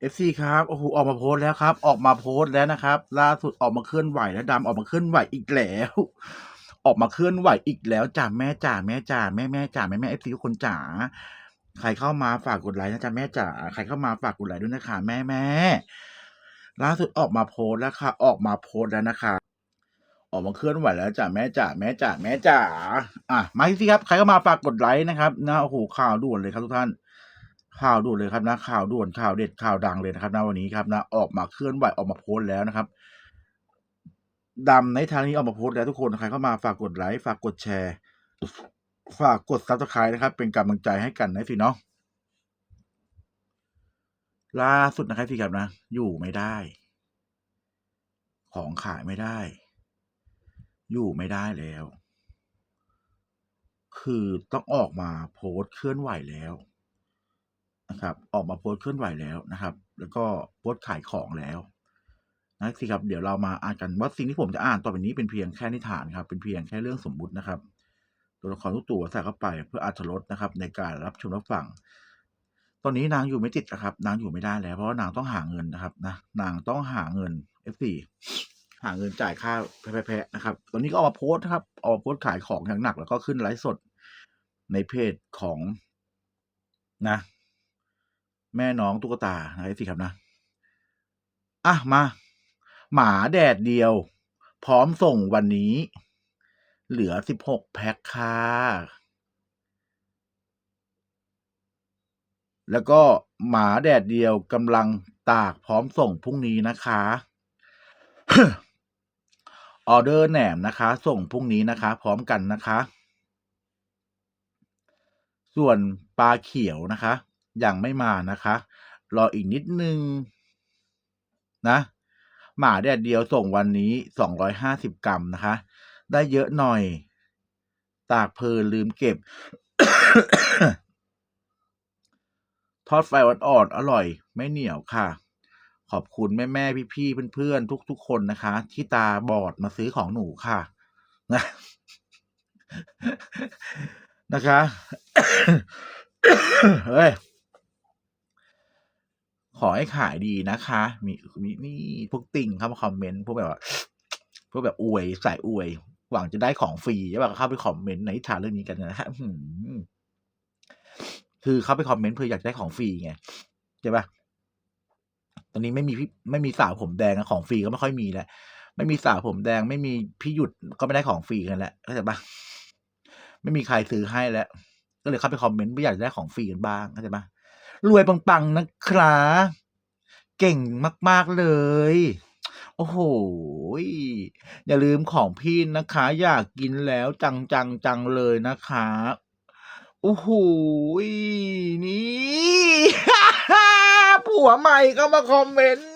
เอฟซีครับโอ้โหออกมาโพสต์แล้วครับ ออกมาโพสต์แล้วนะครับ ล่าสุดออกมาเคลื่อนไหวแล้วดำออกมาเคลื่อนไหวอีกแล้ว ออกมาเคลื่อนไหวอีกแล้วจ้าแม่จ๋าแม่จ๋าแม่แม่จ๋าแม่แม่เอฟซีทุกคนจ๋าใครเข้ามาฝากกดไลค์นะจ๊ะแม่จ๋าใครเข้ามาฝากกดไลค์ด้วยนะคะแม่แม่ล่าสุดออกมาโพสต์แล้วค่ะ ออกมาโพสต์แล้วนะคะ ออกมาเคลื่อนไหวแล้วจ้ะแม่จ๋าแม่จ๋าแม่จ๋าอะมาสิครับใครเข้ามาฝากกดไลค์นะครับนะโอ้โหข่าวด่วนเลยครับทุกท่าน ข่าวด่วนเลยครับนะข่าวด่วนข่าวเด็ดข่าวดังเลยนะครับนะวันนี้ครับนะออกมาเคลื่อนไหวออกมาโพสต์แล้วนะครับดำในทางนี้ออกมาโพสต์แล้วทุกคนใครเข้ามาฝากกดไลค์ฝากกดแชร์ ฝากกดซับสไครต์นะครับ เป็นกำลังใจให้กันนะสิเนาะล่าสุดนะครับพี่ครับนะ อยู่ไม่ได้ ของขายไม่ได้ อยู่ไม่ได้แล้ว คือต้องออกมาโพสต์เคลื่อนไหวแล้ว นะครับ ออกมาโพสต์เคลื่อนไหวแล้วนะครับ แล้วก็โพสต์ขายของแล้วนะสิครับ เดี๋ยวเรามาอ่านกันว่าสิ่งที่ผมจะอ่านต่อไปนี้เป็นเพียงแค่นิทานครับ เป็นเพียงแค่เรื่องสมมุตินะครับ ตัวละครทุกตัวใส่เข้าไปเพื่ออัธรสนะครับ ในการรับชมรับฟัง ตอนนี้นางอยู่ไม่ติดนะครับ นางอยู่ไม่ได้แล้ว เพราะว่านางต้องหาเงินนะครับนะ นางต้องหาเงิน F4 หาเงินจ่ายค่าแพะๆนะครับ ตอนนี้ก็ออกมาโพสต์นะครับ ออกมาโพสต์ขายของอย่างหนัก แล้วก็ขึ้นไลฟ์สดในเพจของนะ แม่น้องตุ๊กตานะสิครับนะ อะ มา หมาแดดเดียว พร้อมส่งวันนี้ เหลือสิบหกแพ็คค่ะแล้วก็หมาแดดเดียวกำลังตากพร้อมส่งพรุ่งนี้นะคะออเดอร์แหนมนะคะ ส่งพรุ่งนี้นะคะ พร้อมกันนะคะ ส่วนปลาเขียวนะคะ ยังไม่มานะคะ รออีกนิดนึง นะ หมาแดดเดียวส่งวันนี้สองร้อยห้าสิบกรัมนะคะ ได้เยอะหน่อย ตากเพลินลืมเก็บ ทอดไฟอ่อนๆอร่อย ไม่เหนียวค่ะ ขอบคุณแม่แม่พี่พี่เพื่อนๆ ทุก ๆ คนนะคะ ที่ตาบอดมาซื้อของหนูค่ะนะนะคะ เฮ้ย ขอให้ขายดีนะคะ มีมีนี่พวกติ่งเข้ามาคอมเมนต์พวกแบบว่าพวกแบบอวยใส่อวย หวังจะได้ของฟรีใช่ป่ะเข้าไปคอมเมนต์ในนิทานเรื่องนี้กันนะฮะคือเข้าไปคอมเมนต์เพื่ออยากได้ของฟรีไงใช่ป่ะตอนนี้ไม่มีพี่ไม่มีสาวผมแดงของฟรีก็ไม่ค่อยมีแล้วไม่มีสาวผมแดง ไม่มีพี่หยุดก็ไม่ได้ของฟรีกันแล้วเข้าใจป่ะไม่มีใครซื้อให้แล้วก็เลยเข้าไปคอมเมนต์ไม่อยากได้ของฟรีกันบ้างเข้าใจป่ะ รวยปังๆนะครับ เก่งมากๆเลย โอ้โห อย่าลืมของพี่นะคะ อยากกินแล้วจังจังจังเลยนะคะ โอ้โหยนี่ ผัวใหม่เข้ามาคอมเมนต์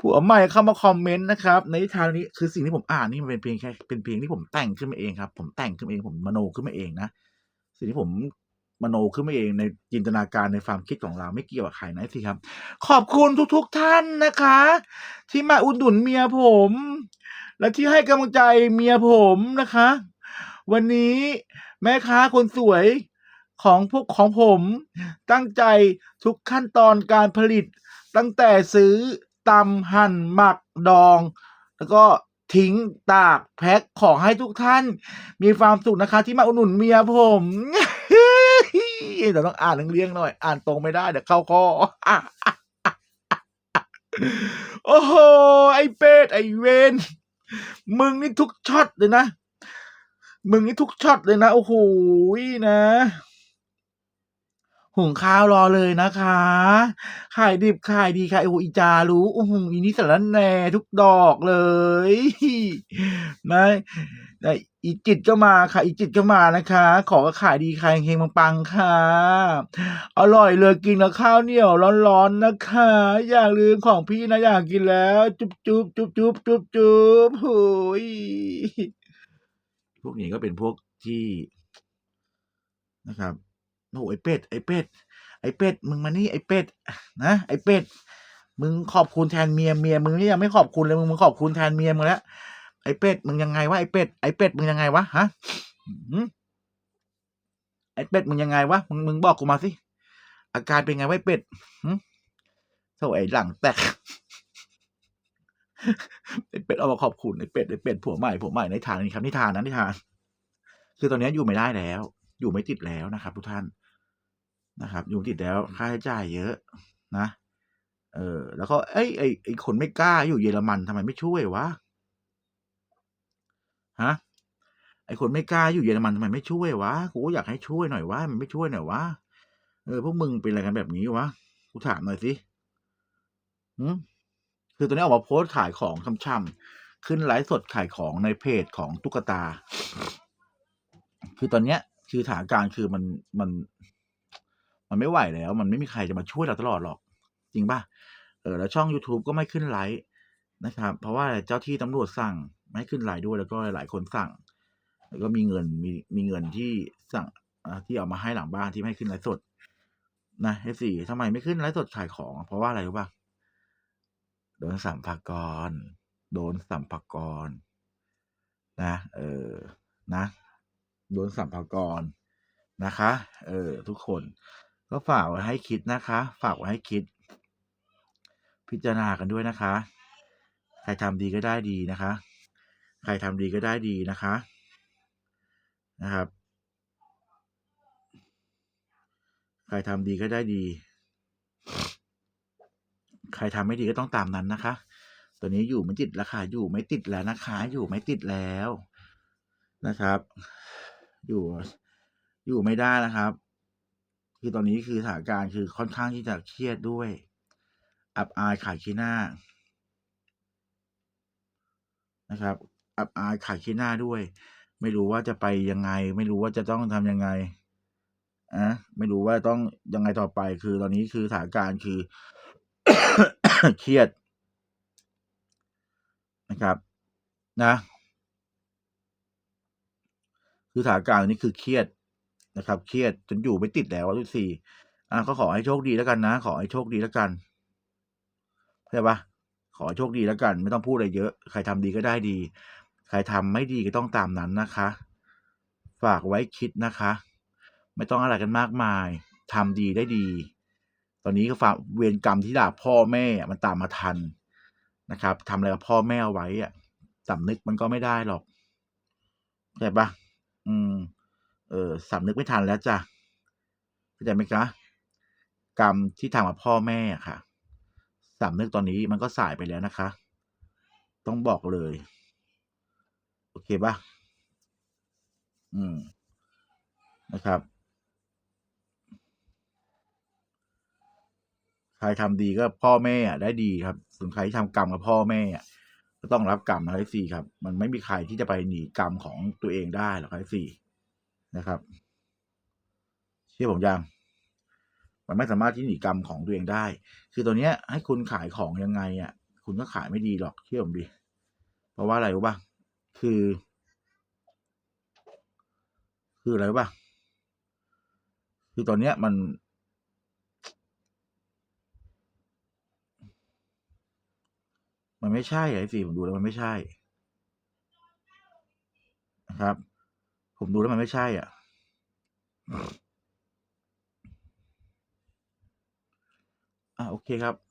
ผัวใหม่เข้ามาคอมเมนต์นะครับ ในทานนี้คือสิ่งที่ผมอ่านนี่มันเป็นเพียงแค่เป็นเพียงที่ผมแต่งขึ้นมาเองครับ ผมแต่งขึ้นมาเองผมมโนขึ้นมาเองนะสิ่งที่ผม มโนขึ้นมาเองในจินตนาการในความคิดของเราไม่เกี่ยวกับใครนะสิครับ ขอบคุณทุกๆทท่านนะคะ ที่มาอุดหนุนเมียผม และที่ให้กำลังใจเมียผมนะคะ วันนี้แม่ค้าคนสวยของพวกของผมตั้งใจทุกขั้นตอนการผลิต ตั้งแต่ซื้อตำหั่นหมักดอง แล้วก็ทิ้งตากแพ็คของให้ทุกท่าน มีความสุขนะคะที่มาอุดหนุนเมียผม เดี๋ยวต้องอ่านเรียงๆหน่อย อ่านตรงไม่ได้เดี๋ยวเข้าคอโอ้โหไอ้เป็ดไอ้เวนมึงนี่ทุกช็อตเลยนะ มึงนี่ทุกช็อตเลยนะ โอ้โหนะหุงข้าวรอเลยนะคะขายดิบขายดีค่ะโอ้อีจารู้โอ้โหอีนี่สารแน่ทุกดอกเลยนะอีจิตก็มาค่ะ อีจิตก็มานะคะ ขอก็ขายดีขายเฮงปังๆค่ะ อร่อยเลยกินกับข้าวเหนียวร้อนๆนะคะ อย่าลืมของพี่นะอยากกินแล้ว จุ๊บจุ๊บจุ๊บจุ๊บจุ๊บจุ๊บโอ้ยพวกนี้ก็เป็นพวกที่นะครับโอ้ไอเป็ดไอเป็ดไอเป็ดมึงมานี่ไอเป็ดนะไอเป็ดมึงขอบคุณแทนเมียเมียมึงนี่ยังไม่ขอบคุณเลยมึงมึงขอบคุณแทนเมียมึงแล้ว ไอ้เป็ดมึงยังไงวะไอ้เป็ดไอ้เป็ดมึงยังไงวะฮะหืมไอ้เป็ดมึงยังไงวะมึงมึงบอกกูมาสิอาการเป็นไงวะไว้เป็ดหึโธ่ไอ้หลังแตกไอ้เป็ดเอามาขอบคุณไอ้เป็ดไอ้เป็ดผัวใหม่ผัวใหม่ในทานนี่ครับนิทานนะนิทาน คือตอนนี้อยู่ไม่ได้แล้ว อยู่ไม่ติดแล้วนะครับ ทุกท่านนะครับ อยู่ติดแล้วค่าใช้จ่ายเยอะนะเออ แล้วก็เอ้ยไอ้ไอ้คนไม่กล้าอยู่เยอรมันทำไมไม่ช่วยวะ ฮะไอคนไม่กล้าอยู่เยอรมันทำไมไม่ช่วยวะกูอยากให้ช่วยหน่อยวะมันไม่ช่วยหน่อยวะเออพวกมึงเป็นอะไรกันแบบนี้วะกูถามหน่อยสิหืมคือตอนนี้ออกมาโพสต์ขายของช่ำๆขึ้นไลฟ์สดขายของในเพจของตุ๊กตา คือตอนเนี้ย คือสถานการณ์คือมันมัน มันไม่ไหวแล้ว มันไม่มีใครจะมาช่วยเราตลอดหรอก จริงป่ะเออแล้วช่อง YouTube ก็ไม่ขึ้นไลฟ์นะครับ เพราะว่าเจ้าที่ตำรวจสั่ง ให้ขึ้นไลฟ์ด้วยแล้วก็หลายคนสั่ง แล้วก็มีเงินมีมีเงินที่สั่งที่เอามาให้หลังบ้านที่ไม่ขึ้นไลฟ์สด นะเอสี่ทำไมไม่ขึ้นไลฟ์สดขายของ เพราะว่าอะไรรู้ป่ะโดนสัมภากรโดนสัมภากรนะเออนะโดนสัมภากรนะคะ เออทุกคนก็ฝากไว้ให้คิดนะคะ ฝากไว้ให้คิด พิจารณากันด้วยนะคะ ใครทำดีก็ได้ดีนะคะ ใครทำดีก็ได้ดีนะคะนะครับ ใครทำดีก็ได้ดี ใครทำไม่ดีก็ต้องตามนั้นนะคะ ตัวนี้อยู่ไม่ติดแล้วค่ะอยู่ไม่ติดแล้วนะคะ อยู่ไม่ติดแล้วนะครับ อยู่อยู่ไม่ได้นะครับ คือตอนนี้คือสถานการณ์คือค่อนข้างที่จะเครียดด้วย อับอายขายขี้หน้านะครับ อับอายขายขี้หน้าด้วย ไม่รู้ว่าจะไปยังไง ไม่รู้ว่าจะต้องทำยังไงอะไม่รู้ว่าต้องยังไงต่อไป คือตอนนี้คือสถานการณ์คือเครียดนะครับ นะ คือสถานการณ์นี้คือเครียดนะครับ เครียดจนอยู่ไม่ติดแล้วทุกสี่อะก็ขอให้โชคดีแล้วกันนะ ขอให้โชคดีแล้วกันเข้าใจปะขอโชคดีแล้วกัน ไม่ต้องพูดอะไรเยอะ ใครทำดีก็ได้ดี ใครทำไม่ดีก็ต้องตามนั้นนะคะ ฝากไว้คิดนะคะ ไม่ต้องอะไรกันมากมายทำดีได้ดี ตอนนี้ก็ฝากเวรกรรมที่ด่าพ่อแม่มันตามมาทันนะครับทำอะไรกับพ่อแม่เอาไว้อะสำนึกมันก็ไม่ได้หรอกเข้าใจปะอืม เออสำนึกไม่ทันแล้วจ้ะเข้าใจไหมคะกรรมที่ทำกับพ่อแม่ค่ะสำนึกตอนนี้มันก็สายไปแล้วนะคะ ต้องบอกเลย อเคปะอืม นะครับ ใครทำดีก็พ่อแม่อะได้ดีครับ ส่วนใครที่ทำกรรมกับพ่อแม่อะก็ต้องรับกรรมนะไอ้สี่ครับ มันไม่มีใครที่จะไปหนีกรรมของตัวเองได้หรอกไอ้สี่นะครับ เชื่อผมยังมันไม่สามารถที่หนีกรรมของตัวเองได้ คือตัวเนี้ยให้คุณขายของยังไงอะ คุณก็ขายไม่ดีหรอกเชื่อผมดิ เพราะว่าอะไรรู้ป่ะ คือ คืออะไรรู้ป่ะคือตอนเนี้ยมัน มันไม่ใช่ไอ้สี่ผมดูแล้วมันไม่ใช่นะครับ ผมดูแล้วมันไม่ใช่ อะ อ่าโอเคครับ